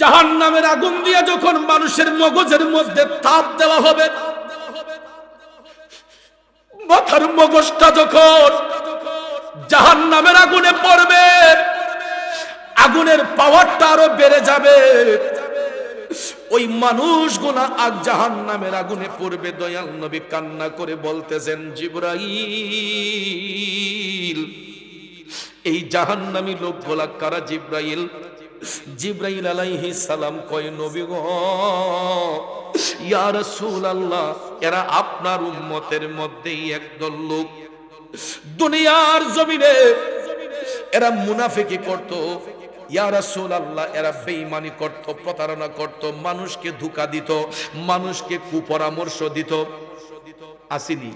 জাহান নামের আগুন দিয়ে যখন মানুষের মগজের মধ্যে তাপ দেওয়া হবে, মাথার মগজটা যখন জাহান নামের আগুনে পড়বে, আগুনের পাওয়ারটা আরও বেড়ে যাবে। ওই মানুষগুলা আগ জাহান নামের আগুনে পড়বে, দয়াল নবী কান্না করে বলতেছেন, জিব্রাইল, এই জাহান্নামী লোকগুলা কারা জিব্রাইল? জিব্রাইল আলাইহি সালাম কয়, নবী গো, ইয়া রাসূলুল্লাহ, এরা আপনার উম্মতের মধ্যেই একদল লোক। দুনিয়ার জমিনে এরা মুনাফিকি করত। ইয়া রাসূলুল্লাহ, এরা বেঈমানি করত, প্রতারণা করত, মানুষকে ধোঁকা দিত, মানুষকে কুপরামর্শ দিত। আসিনি।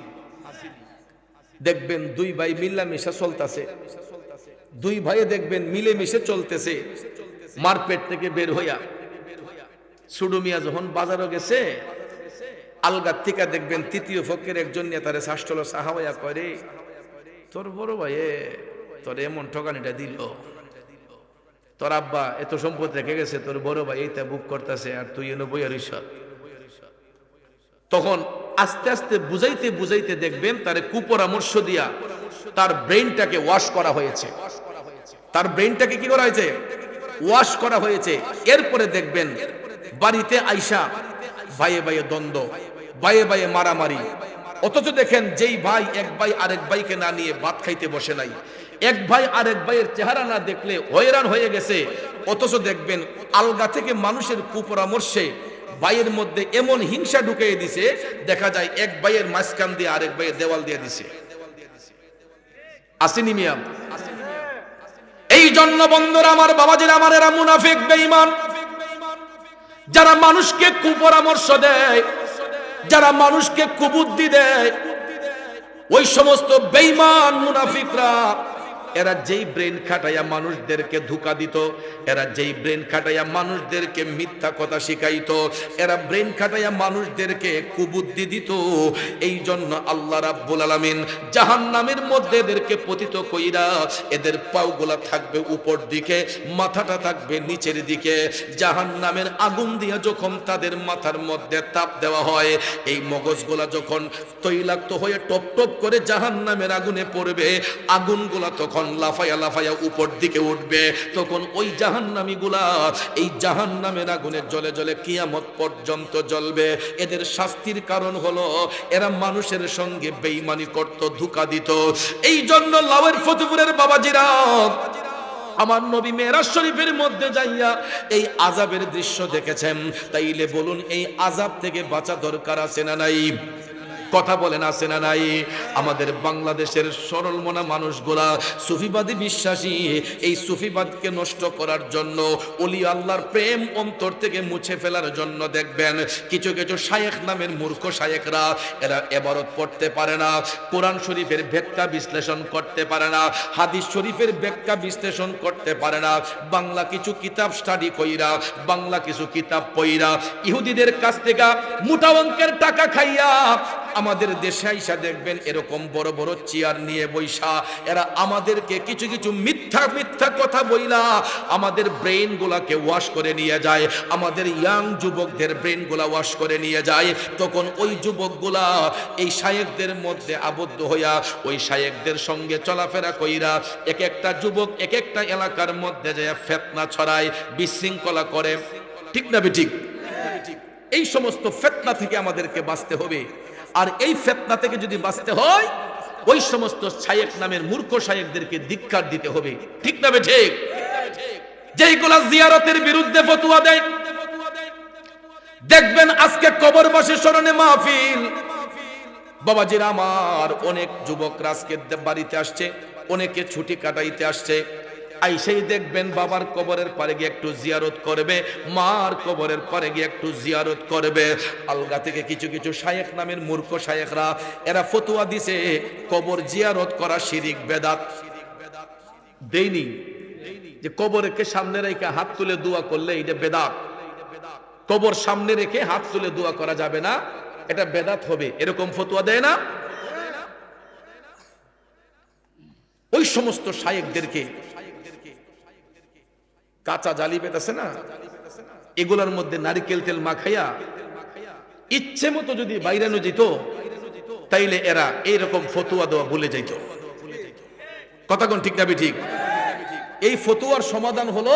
দেখবেন দুই ভাই মিল্লামিশা চলতেছে। দুই ভাইয়ে দেখবেন মিলেমিশে চলতেছে। মারপেট থেকে বের হইয়া সুডুমিয়া যখন বাজারও গেছে আলগার থেকে দেখবেন, তৃতীয় ফকের একজন নেতারে শাষ্টল সাহাবাইয়া করে তোর বড় ভাইয়ে, তোর এমন ঠকানিটা দিল। তোর আব্বা এত সম্পদ রেখে গেছে, তোর বড় ভাই এইটা বুক করতেছে আর তুই এনে বইয়ার ঈশ্বর তখন আস্তে আস্তে বুঝাইতে বুঝাইতে দেখবেন তার কুপরামর্শ দিয়া তার ব্রেনটাকে ওয়াশ করা হয়েছে। তার ব্রেনটাকে কি করা হয়েছে? ওয়াশ করা হয়েছে। এরপরে দেখবেন বাড়িতে আইসা ভাইয়ে ভাইয়ে দ্বন্দ্ব, ভাইয়ে ভাইয়ে মারামারি। অথচ দেখেন যেই ভাই এক ভাই আরেক ভাইকে না নিয়ে ভাত খাইতে বসে নাই। এক ভাই আরেক ভাইয়ের চেহারা না দেখলে হয়রান হয়ে গেছে। অথচ দেখবেন আলগা থেকে মানুষের কুপরামর্শে ভাইয়ের মধ্যে এমন হিংসা ঢুকিয়ে দিছে, দেখা যায় এক ভাইয়ের মাঝখান দিয়ে আরেক ভাইয়ের দেওয়াল দিয়ে দিছে। আসেনি মিয়াম এই জন্য বন্ধুরা, আমার বাবা বাবাজির আমার এরা মুনাফিক, বেঈমান। যারা মানুষকে কুপরামর্শ দেয়, যারা মানুষকে কুবুদ্ধি দেয়, ওই সমস্ত বেঈমান মুনাফিকরা এরা যেই ব্রেন খাটাইয়া মানুষদেরকে ধোকা দিত, এরা যেই ব্রেন খাটাইয়া মানুষদেরকে মিথ্যা কথা শিখাইতো, এরা ব্রেন খাটাইয়া মানুষদেরকে কুবুদ্ধি দিত এই জন্য আল্লাহ রাব্বুল আলামিন জাহান্নামের মধ্যে এদেরকে পতিত কইরা এদের পাওগুলা থাকবে উপর দিকে, মাথাটা থাকবে নিচের দিকে। জাহান্নামের আগুন দিয়া যখন তাদের মাথার মধ্যে তাপ দেওয়া হয়, এই মগজগুলা যখন তৈলাক্ত হয়ে টপ টপ করে জাহান্নামের আগুনে পড়বে, আগুনগুলা তখন লাফায়া লাফায়া উপর দিকে উঠবে, তখন ওই জাহান্নামী গুলা এই জাহান্নামের আগুনে জলে জলে কিয়ামত পর্যন্ত জ্বলবে। এদের শাস্তির কারণ হলো এরা মানুষের সঙ্গে বেইমানি করত, ধোকা দিত। এই জন্য লাউয়ের ফতুপুরের বাবাজিরা, আমার নবী মেরাজ শরীফের মধ্যে যাইয়া এই আজাবের দৃশ্য দেখেছেন। তাইলে বলুন, এই আজাব থেকে বাঁচা দরকার আছে না নাই? কথা বলেন, আছে না নাই? আমাদের বাংলাদেশের সরল মনা মানুষগুলা সুফিবাদী বিশ্বাসী। এই সুফিবাদকে নষ্ট করার জন্য অলি আল্লাহর প্রেম অন্তর থেকে মুছে ফেলার জন্য দেখবেন, কিছু কিছু শায়েখ নামের মূর্খ শায়েকরা এরা এবারত পড়তে পারে না, কোরআন শরীফের ব্যাখ্যা বিশ্লেষণ করতে পারে না, হাদিস শরীফের ব্যাখ্যা বিশ্লেষণ করতে পারে না, বাংলা কিছু কিতাব স্টাডি কইরা, বাংলা কিছু কিতাব পইরা, ইহুদিদের কাছ থেকে মোটা অঙ্কের টাকা খাইয়া আমাদের দেশে আইসা দেখবেন এরকম বড় বড় চেয়ার নিয়ে বৈশা এরা আমাদেরকে কিছু কিছু মিথ্যা মিথ্যা কথা বইলা আমাদের ব্রেন গুলাকে ওয়াশ করে নিয়ে যায়, আমাদের ইয়াং যুবকদের ব্রেনগুলা ওয়াশ করে নিয়ে যায়। তখন ওই যুবকগুলা এই শায়েকদের মধ্যে আবদ্ধ হইয়া ওই শায়েকদের সঙ্গে চলাফেরা কইরা এক একটা যুবক এক একটা এলাকার মধ্যে যায় ফেতনা ছড়ায়, বিশৃঙ্খলা করে। ঠিক না ঠিক এই সমস্ত ফেতনা থেকে আমাদেরকে বাঁচতে হবে। আর এই ফেতনা থেকে যদি বাঁচতে হয়, ওই সমস্ত শায়েক নামের মূর্খ শায়েকদেরকে ধিক্কার দিতে হবে। ঠিক না ঠিক? যেইগুলা জিয়ারতের বিরুদ্ধে ফতুয়া দেয়, দেখবেন আজকে কবর বসে স্মরণে মাহফিল। বাবাজির আমার অনেক যুবকরা আজকে বাড়িতে আসছে, অনেকে ছুটি কাটাইতে আসছে। আইসেই দেখবেন বাবার কবরের পারে গিয়ে একটু জিয়ারত করবে, মার কবরের পারে গিয়ে একটু জিয়ারত করবে। আলগা থেকে কিছু কিছু শায়েক নামের মূর্খ শায়েকরা এরা ফতুয়া দিছে, কবর জিয়ারত করা শিরিক বেদাত। দেইনি যে কবরকে সামনে রেখে হাত তুলে দোয়া করলে এটা বেদাত। কবর সামনে রেখে হাত তুলে দোয়া করা যাবে না, এটা বেদাত হবে। এরকম ফতুয়া দেয় না? ওই সমস্ত শায়েকদেরকে কাঁচা জালি পেতেছে না? এগুলোর মধ্যে নারিকেল তেল মাখাইয়া ইচ্ছে মতো যদি বাইরানো যেত, তাইলে এরা এইরকম ফতুয়া দেওয়া ভুলে যাইত। কথা কোন ঠিক না ঠিক? এই ফতুয়ার সমাধান হলো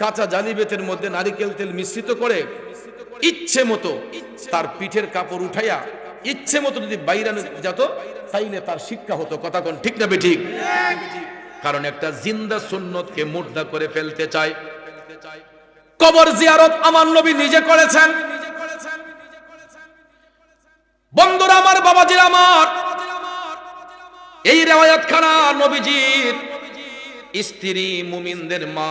কাঁচা জালিবেতের মধ্যে নারিকেল তেল মিশ্রিত করে ইচ্ছে মতো তার পিঠের কাপড় উঠাইয়া ইচ্ছে মতো যদি বাইরানো যেত, তাইলে তার শিক্ষা হতো। কথা কোন ঠিক না ঠিক? কারণ একটা জিন্দা সুন্নতকে মুর্দা করে ফেলতে চায়। কবর জিয়ারত আমার নবী নিজে করেছেন। বন্ধুরা আমার বাবাজির আমার, এই রেওয়ায়াত খানা নবীজির স্ত্রী মুমিনদের মা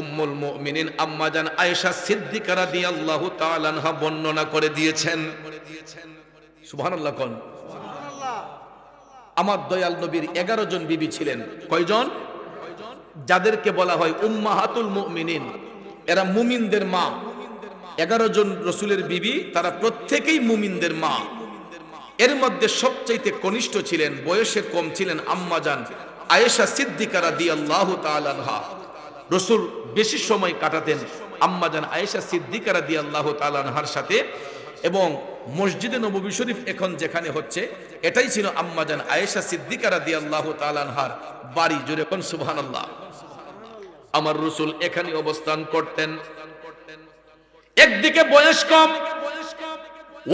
উম্মুল মুমিনিন আম্মাজান আয়েশা সিদ্দিকা রাদিয়াল্লাহু তাআলা বর্ণনা করে দিয়েছেন। সুবহানাল্লাহ কোন। আমার দয়াল নবীর এগারো জন বিবি ছিলেন। কয়জন? যাদেরকে বলা হয় উম্মাহাতুল মুমিনিন। এরা মুমিনদের মা। এগারো জন রসুলের বিবি, তারা প্রত্যেকেই মুমিনদের মা। এর মধ্যে সবচাইতে কনিষ্ঠ ছিলেন বয়সে কম ছিলেন আম্মাজান আয়েশা সিদ্দিকারা দি আল্লাহ তালানহা রসুল বেশি সময় কাটাতেন আম্মাজান আয়েশা সিদ্দিকারা দি আল্লাহ তালানহার সাথে। এবং মসজিদে নবী শরীফ এখন যেখানে হচ্ছে, এটাই ছিল আম্মাজান আয়েশা সিদ্দিকারা দি আল্লাহ তালানহার বাড়ি। জুড়ে কোন সুবহান আল্লাহ আমার রসুল এখানে অবস্থান করতেন। একদিকে বয়স কম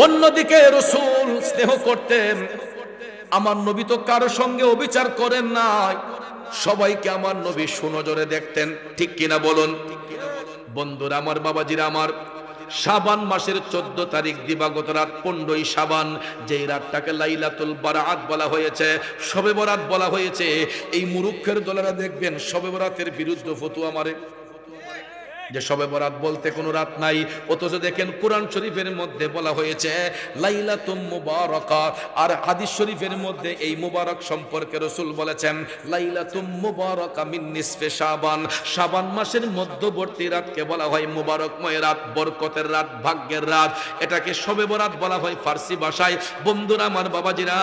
অন্যদিকে রসুল স্নেহ করতেন। আমার নবী তো কারও সঙ্গে অবিচার করেন নাই। সবাইকে আমার নবী সুনজরে দেখতেন। ঠিক কিনা বলুন? বন্ধুরা, আমার বাবাজিরা আমার সাবান মাসের চোদ্দ তারিখ দিবাগত রাত পনেরোই সাবান যেই রাতটাকে লাইলাতুল বারাত বলা হয়েছে। সবে বরাত বলা হয়েছে। এই মুরুক্ষের দলেরা দেখবেন সবে বরাতের বিরুদ্ধ ফতুয়া মারে। যে সবে বরাত বলতে কোনো রাত নাই। অথচ দেখেন কোরআন শরীফের মধ্যে বলা হয়েছে, লাইলাতুম মুবারাকা। আর হাদিস শরীফের মধ্যে এই মুবারক সম্পর্কে রসুল বলেছেন, লাইলাতুম মুবারাকা মিন নিসফে শাবান। শাবান মাসের মধ্যবর্তী রাতকে বলা হয় মুবারকময় রাত, বরকতের রাত, ভাগ্যের রাত। এটাকে সবে বরাত বলা হয় ফার্সি ভাষায়। বন্ধুরা, আমার বাবাজিরা,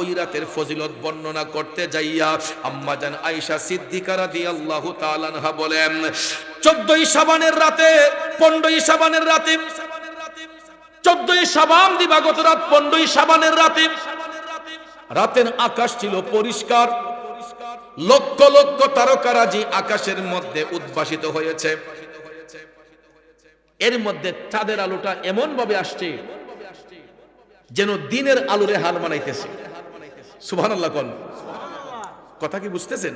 ওই রাতের ফজিলত বর্ণনা করতে যাইয়া আম্মাজান আয়েশা সিদ্দিকা রাদিয়াল্লাহু তাআলা আনহা বলেন চোদ্দই সাবানের রাতে, পনেরোই সাবানের রাতে, চোদ্দই সাবান দিবাগত রাত, পনেরোই সাবানের রাতে। রাতের আকাশ ছিল পরিষ্কার। লক্ষ লক্ষ তারকারাজি আকাশের মধ্যে উদ্ভাসিত হয়েছে। এর মধ্যে চাঁদের আলোটা এমন ভাবে আসছে যেন দিনের আলোরে হাল মানাইতেছে সুভান আল্লাহ কথা কি বুঝতেছেন?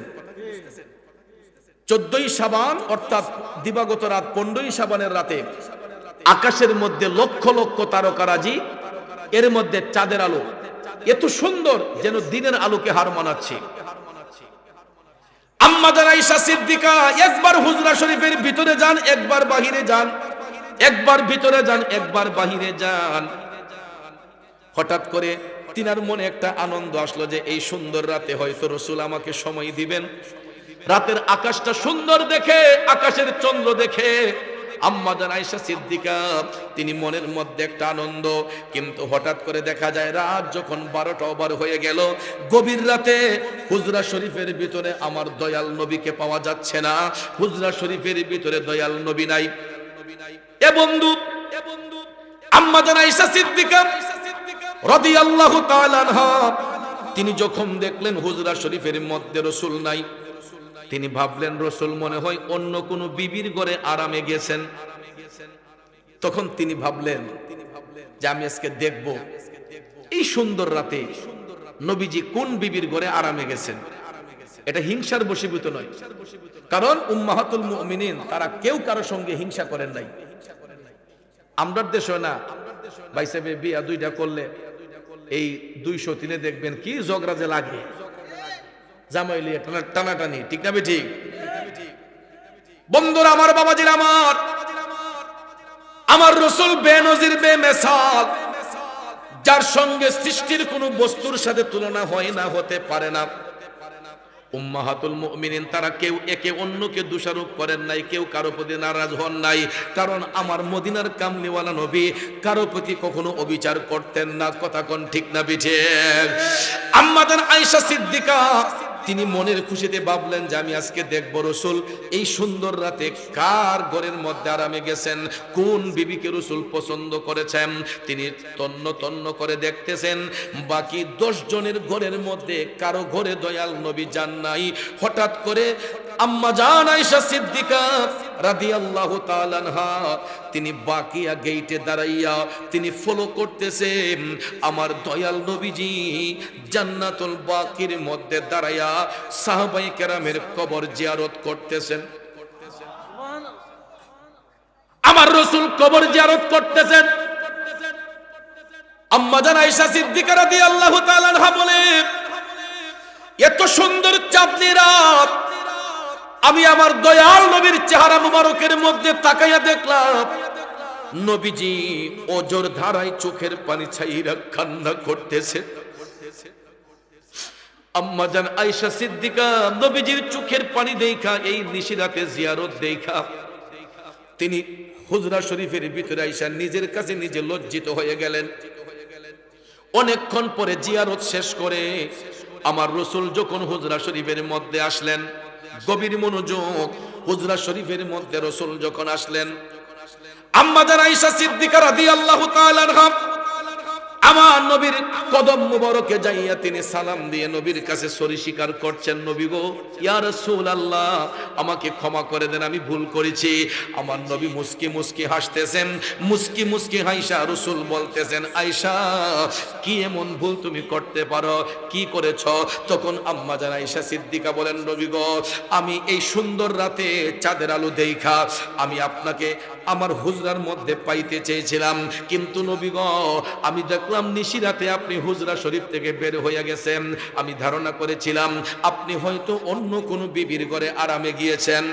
চোদ্দই সাবান, অর্থাৎ দিবাগত রাত পনেরোই সাবানের রাতে আকাশের মধ্যে লক্ষ লক্ষ তারকারাজি, এর মধ্যে চাঁদের আলো। এত সুন্দর যেন দিনের আলোকে হার মানাচ্ছে। একবার হুজরা শরীফের ভিতরে যান, একবার বাহিরে যান। একবার ভিতরে যান, একবার বাহিরে যান। হঠাৎ করে মনে একটা আনন্দ আসলো যে এই সুন্দর রাতে রসুল আমাকে সময় দিবেন। রাতের আকাশটা সুন্দর দেখে, আকাশের চন্দ্র দেখে। আম্মাজান আয়েশা সিদ্দিকা, তিনি মনের মধ্যে একটা আনন্দ। কিন্তু হঠাৎ করে দেখা যায়, রাত যখন বারোটা ওভার হয়ে গেল, গভীর রাতে হুজরা শরীফের ভিতরে আমার দয়াল নবীকে পাওয়া যাচ্ছে না। হুজরা শরীফের ভিতরে দয়াল নবী নাই। এ বন্ধু এ বন্ধু আম্মাজান আয়েশা সিদ্দিকা তাআলা আনহা, তিনি যখন দেখলেন হুজরা শরীফের মধ্যে রসুল নাই তিনি ভাবলেন, রসুল মনে হয় অন্য কোন বিবির ঘরে আরামে গেছেন। তখন তিনি ভাবলেন যে, আমি আজকে দেখব এই সুন্দর রাতে নবীজি কোন বিবির ঘরে আরামে গেছেন? এটা হিংসার বশীভূত নয়। কারণ উম্মাহাতুল মুমিনিন, তারা কেউ কারও সঙ্গে হিংসা করেন নাই। আমরার দেশে না। বাইসেবে বিয়া দুইটা করলে এই দুইশো তিনে দেখবেন কি ঝগড়া যে লাগে জামাইলি টানা টানাটানি, ঠিক না ঠিক বন্ধুরা, আমার বাবাজির আমার। আমার রসুল বেনজির বে মেসাল যার সঙ্গে সৃষ্টির কোন বস্তুর সাথে তুলনা হয় না, হতে পারে না। উম্মাহাতুল মুমিনিন, তারা কেউ একে অন্যকে দোষারোপ করেন নাই, কেউ কারও প্রতি নারাজ হন নাই। কারণ আমার মদিনার কামলিওয়ালা নবী কারও প্রতি কখনো অবিচার করতেন না, কথা কোন ঠিক না বিঠে আম্মাদান আয়েশা সিদ্দিকা তিনি মনের খুশিতে ভাবলেন যে আমি আজকে দেখব রসুল। এই সুন্দর রাতে কার ঘরের মধ্যে আরামে গেছেন? কোন বিবিকে রসুল পছন্দ করেছেন? তিনি তন্ন তন্ন করে দেখতেছেন। বাকি দশ জনের ঘরের মধ্যে কারও ঘরে দয়াল নবী যান নাই। হঠাৎ করে আম্মা জান আইসা সিদ্দিকা তিনি বাকিয়া গেইটে দাঁড়াইয়া তিনি ফলো করতেছেন। আমার দয়াল নবীজি জান্নাতুল বাকির মধ্যে দাঁড়াইয়া সাহাবাই কেরামের কবর জিয়ারত করতেছেন। আমার রসুল কবর জিয়ারত করতেছেন। আম্মা আয়েশা সিদ্দিকা রাদিয়াল্লাহু তাআলা আনহা বলে এত সুন্দর চাঁদনি রাত আমি আমার দয়াল নবীর চেহারা মুবারকের মধ্যে তাকাইয়া দেখলাম। নবীজি ওজোর ধারায় চোখের পানি ছাইরা কান্না করতেছে। আম্মা জান আয়েশা সিদ্দিকা, নবীজির চোখের পানি দেখা, এই নিশিরাতে জিয়ারত দেখা। তিনি হুজরা শরীফের ভিতরে আইসা নিজের কাছে নিজে লজ্জিত হয়ে গেলেন। অনেকক্ষণ পরে জিয়ারত শেষ করে আমার রসুল যখন হুজরা শরীফের মধ্যে আসলেন গভীর মনোযোগ। হুজরা শরীফের মধ্যে রসুল যখন আসলেন আম্মাদার আয়েশা সিদ্দিকা রাদিয়াল্লাহু তাআলা আনহা আমার নবীর কদম মুবারকে যাইয়া তিনি সালাম দিয়ে নবীর কাছে সরি স্বীকার করছেন, নবী গো, ইয়া রাসূলুল্লাহ, আমাকে ক্ষমা করে দেন, আমি ভুল করেছি। আমার নবী মুস্কি মুস্কি হাসতেছেন, মুস্কি মুস্কি হাইসা রসুল বলতেছেন, আয়েশা, কি এমন ভুল তুমি করতে পারো? কি করেছ? তখন আম্মা জান আয়েশা সিদ্দিকা বলেন, নবী গো, আমি এই সুন্দর রাতে চাঁদের আলো দেখা, আমি আপনাকে আমার হুজরার মধ্যে পাইতে চেয়েছিলাম। কিন্তু নবী গো, আমি দেখলাম নিশিরাতে আপনি হুজরা শরীফ থেকে বের হয়ে গেছেন। আমি ধারণা করেছিলাম, আপনি হয়তো অন্য কোনো বিবির ঘরে আরামে গিয়েছেন।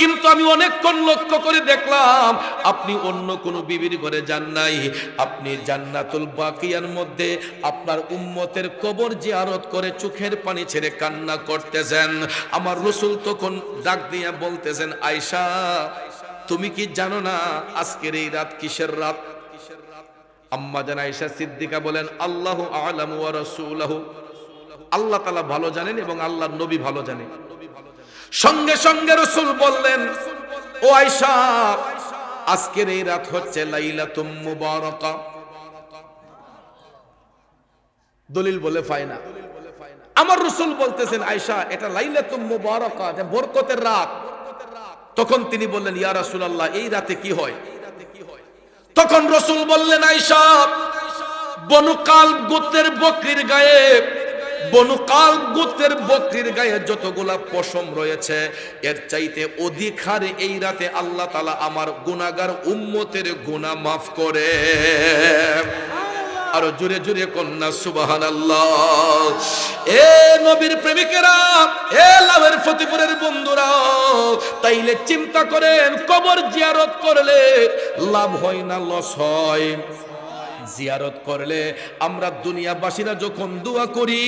কিন্তু আমি অনেকক্ষণ লক্ষ্য করে দেখলাম আপনি অন্য বিবির ঘরে যান নাই। আপনি জান্নাতুল বাকিয়ার মধ্যে আপনার উম্মতের কবর করে চোখের পানি ছেড়ে কান্না করতেছেন। আমার রসুল তখন ডাক বলতেছেন আয়সা তুমি কি জানো না আজকের এই রাত কিসের রাত? আম্মা জান আয়েশা সিদ্দিকা বলেন, আল্লাহু আলামু আল্লাহ তাআলা ভালো জানেন এবং আল্লাহর নবী ভালো জানেন সঙ্গে সঙ্গে রসুল বললেন, ও আয়সা আজকের এই রাত হচ্ছে লাইলাতুম মুবারাকা। দলিল বলে পায় না। আমার রসুল বলতেছেন আয়সা এটা লাইলাতুম মুবারাকা যে বরকতের রাত। তখন তিনি বললেন, ইয়া রাসূলুল্লাহ, এই রাতে কি হয়? তখন রসুল বললেন আয়সা বনুকাল গোত্রের বকরির গায়ে বনুকাল গোত্রের বকরির গায়ে যতগুলা পশম রয়েছে এর চাইতে অধিক হারে এই রাতে আল্লাহ তালা আমার গুনাগার উম্মতের গুনাহ মাফ করে। আরও জুড়ে জুড়ে কন্যা সুবাহান এ নবীর প্রেমিকেরা এ লাভের ফতিপুরের বন্ধুরা তাইলে চিন্তা করেন কবর জিয়ারত করলে লাভ হয় না লস হয়। জিয়ারত করলে আমরা দুনিয়াবাসীরা যখন দোয়া করি,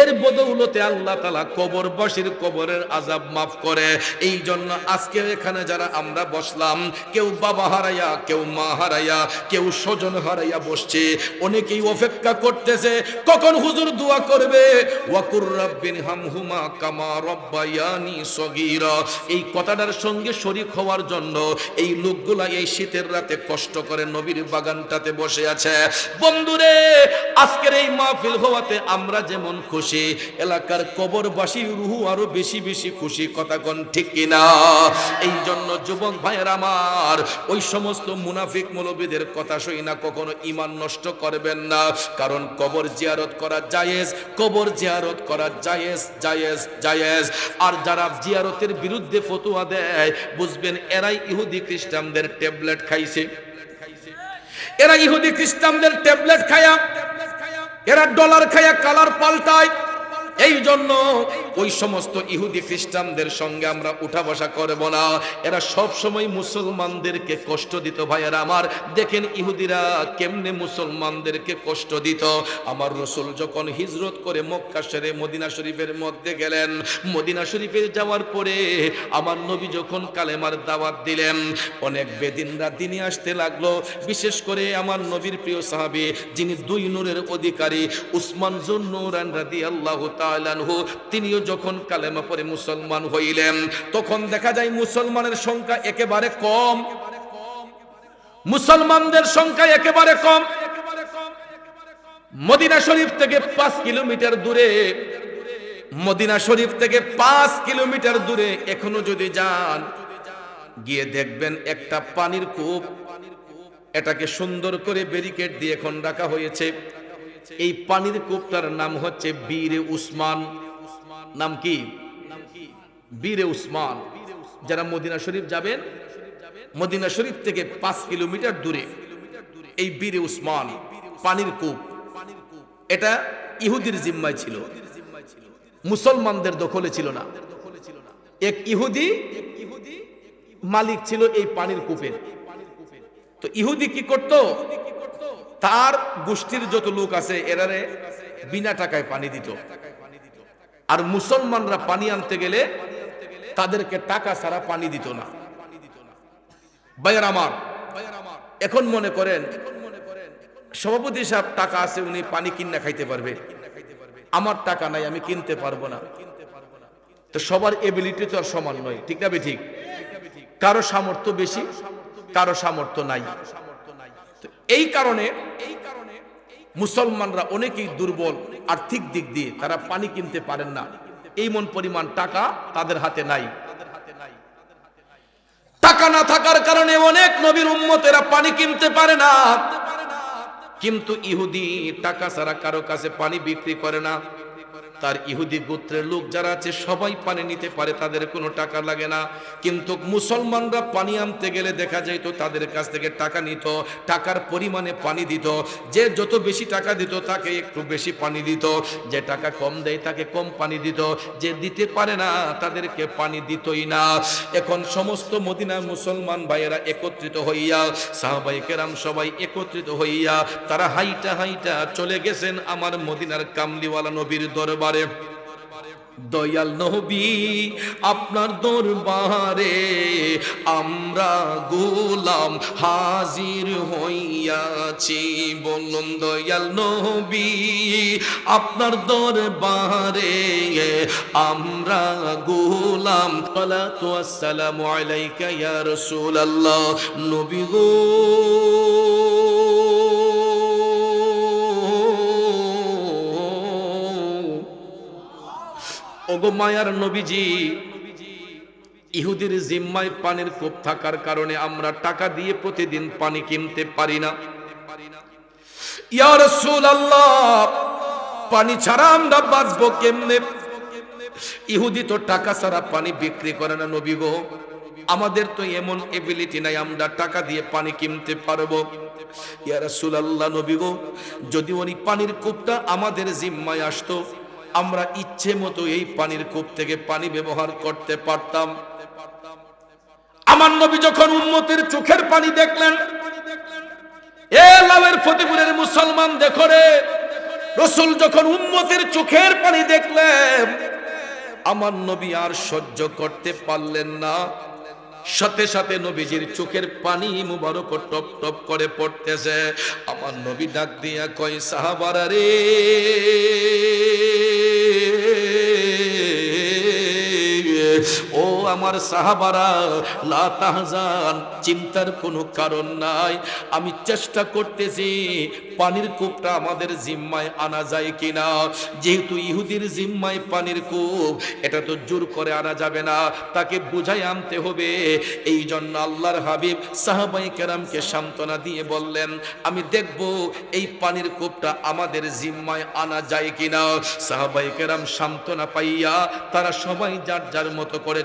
এর বদৌলতে আল্লাহ তালা কবরবাসীর কবরের আজাব মাফ করে। এই জন্য আজকে এখানে যারা আমরা বসলাম, কেউ বাবা হারাইয়া, কেউ মা হারাইয়া, কেউ স্বজন হারাইয়া বসছে, অনেকেই অপেক্ষা করতেছে, কখন হুজুর দোয়া করবে? ওয়াকুর রাব্বিন হামহুমা কামা রব্বায়ানি সগীরা। এই কথাটার সঙ্গে শরীক হওয়ার জন্য এই লোকগুলা এই শীতের রাতে কষ্ট করে নবীর বাগানটাতে বসে আছে। বন্ধুরে, আজকের এই মাহফিল হওয়াতে আমরা যেমন খুশি, এলাকার কবরবাসী রুহু আরও বেশি বেশি খুশি, কথা ঠিক কিনা? এই জন্য যুবক ভাইয়ের আমার, ওই সমস্ত মুনাফিক মৌলবীদের কথা শুই না, কখনো ইমান নষ্ট করবেন না। কারণ কবর জিয়ারত করা জায়েজ, কবর জিয়ারত করা জায়েজ জায়েজ জায়েজ। আর যারা জিয়ারতের বিরুদ্ধে ফতুয়া দেয়, বুঝবেন এরাই ইহুদি খ্রিস্টানদের ট্যাবলেট খাইছে। এরা ইহুদি খ্রিস্টানদের ট্যাবলেট খায়া এরা ডলার খায়া কালার পাল্টায়। এই জন্য ওই সমস্ত ইহুদি খ্রিস্টানদের সঙ্গে আমরা উঠা বসা করব না। এরা সব সময় মুসলমানদেরকে কষ্ট দিত ভাইয়েরা আমার। দেখেন ইহুদিরা কেমনে মুসলমানদেরকে কষ্ট দিত। আমার রসুল যখন হিজরত করে মক্কা সেরে মদিনা শরীফের মধ্যে গেলেন। মদিনা শরীফে যাওয়ার পরে আমার নবী যখন কালেমার দাওয়াত দিলেন, অনেক বেদিনরা দিনে আসতে লাগল। বিশেষ করে আমার নবীর প্রিয় সাহাবী, যিনি দুই নূরের অধিকারী, উসমান জুন্নুরান তাআলা আনহু, তিনিও যখন কালেমা পরে মুসলমান হইলেন, তখন দেখা যায় মুসলমানের সংখ্যা একেবারে কম। মুসলমানদের সংখ্যা একেবারে কম। মদিনা শরীফ থেকে পাঁচ কিলোমিটার দূরে, মদিনা শরীফ থেকে পাঁচ কিলোমিটার দূরে এখনও যদি যান, গিয়ে দেখবেন একটা পানির কূপ, এটাকে সুন্দর করে ব্যারিকেড দিয়ে এখন রাখা হয়েছে। এই পানির কূপটার নাম হচ্ছে বীরে উসমান। নাম কি? বীরে উসমান। যারা মদিনা শরীফ যাবেন, মদিনা শরীফ থেকে পাঁচ কিলোমিটার দূরে এই বীরে উসমান পানির কূপ। এটা ইহুদির জিম্মায় ছিল। মুসলমানদের দখলে ছিল না। এক ইহুদি মালিক ছিল এই পানির কূপের তো ইহুদি কি করত? তার গোষ্ঠীর যত লোক আছে, এরারে বিনা টাকায় পানি দিত। আর মুসলমানরা পানি আনতে গেলে তাদেরকে টাকা ছাড়া পানি দিত না। এখন মনে করেন, সভাপতি সাহেব টাকা আছে, উনি পানি কিনা খাইতে পারবে। আমার টাকা নাই, আমি কিনতে পারব না। তো সবার এবিলিটি তো আর সমান নয়, ঠিক না ঠিক কারও সামর্থ্য বেশি, কারও সামর্থ্য নাই। এই কারণে মুসলমানরা অনেকেই দুর্বল আর্থিক দিক দিয়ে তারা পানি কিনতে পারেন না। এই মন পরিমাণ টাকা তাদের হাতে নাই। টাকা না থাকার কারণে অনেক নবীর উম্মতেরা পানি কিনতে পারে না। কিন্তু ইহুদি টাকা ছাড়া কারও কাছে পানি বিক্রি করে না। তার ইহুদি গোত্রের লোক যারা আছে, সবাই পানি নিতে পারে, তাদের কোনো টাকা লাগে না। কিন্তু মুসলমানরা পানি আনতে গেলে দেখা যাইতো তাদের কাছ থেকে টাকা নিত, টাকার পরিমাণে পানি দিত। যে যত বেশি টাকা দিত, তাকে একটু বেশি পানি দিত। যে টাকা কম দেয়, তাকে কম পানি দিত। যে দিতে পারে না, তাদেরকে পানি দিতই না। এখন সমস্ত মদিনার মুসলমান ভাইয়েরা একত্রিত হইয়া সাহাবাই কেরাম সবাই একত্রিত হইয়া, তারা হাইটা হাইটা চলে গেছেন আমার মদিনার কামলিওয়ালা নবীর দরবারে। দয়াল নবী, আপনার দরবারে আমরা গোলাম হাজির হইয়াছি। বলুন, দয়াল নবী, আপনার দরবারে আমরা গোলাম। সালাতু আসসালামু আলাইকা ইয়া রাসূলুল্লাহ। নবী গো। ওগো মায়ার নবীজি। ইহুদির জিম্মায় পানির কূপ থাকার কারণে আমরা টাকা দিয়ে প্রতিদিন পানি কিনতে পারি না। পানি ছাড়া আমরা বাঁচবো কেমনে? ইহুদি তো টাকা ছাড়া পানি বিক্রি করে না নবী গো। আমাদের তো এমন এবিলিটি নাই, আমরা টাকা দিয়ে পানি কিনতে পারব। ইয়া রাসূলুল্লাহ নবী গো, যদি উনি পানির কূপটা আমাদের জিম্মায় আসতো আমরা ইচ্ছে মতো এই পানির কূপ থেকে পানি ব্যবহার করতে পারতাম। আমার নবী যখন উম্মতের চোখের পানি দেখলেন মুসলমান দেখো রে, রসুল যখন উম্মতের চোখের পানি দেখলেন, আমার নবী আর সহ্য করতে পারলেন না। সাথে সাথে নবীজির চোখের পানি মুবারক টপ টপ করে পড়তেছে। আমার নবী ডাক দিয়া কয়, সাহাবারা রে আমার সাহাবারা, লা তাহজান, চিন্তার কোনো কারণ নাই। আমি চেষ্টা করতেছি, পানির কূপটা আমাদের জিম্মায় আনা যায় কিনা। যেহেতু ইহুদির জিম্মায় পানির কূপ, এটা তো জোর করে আনা যাবে না। তাকে বুঝাই আনতে হবে। এই জন্য আল্লাহর হাবিব সাহাবাই কেরামকে সান্ত্বনা দিয়ে বললেন, আমি দেখব এই পানির কূপটা আমাদের জিম্মায় আনা যায় কিনা। সাহাবাই কেরাম সান্ত্বনা পাইয়া তারা সবাই যার যার মতো করে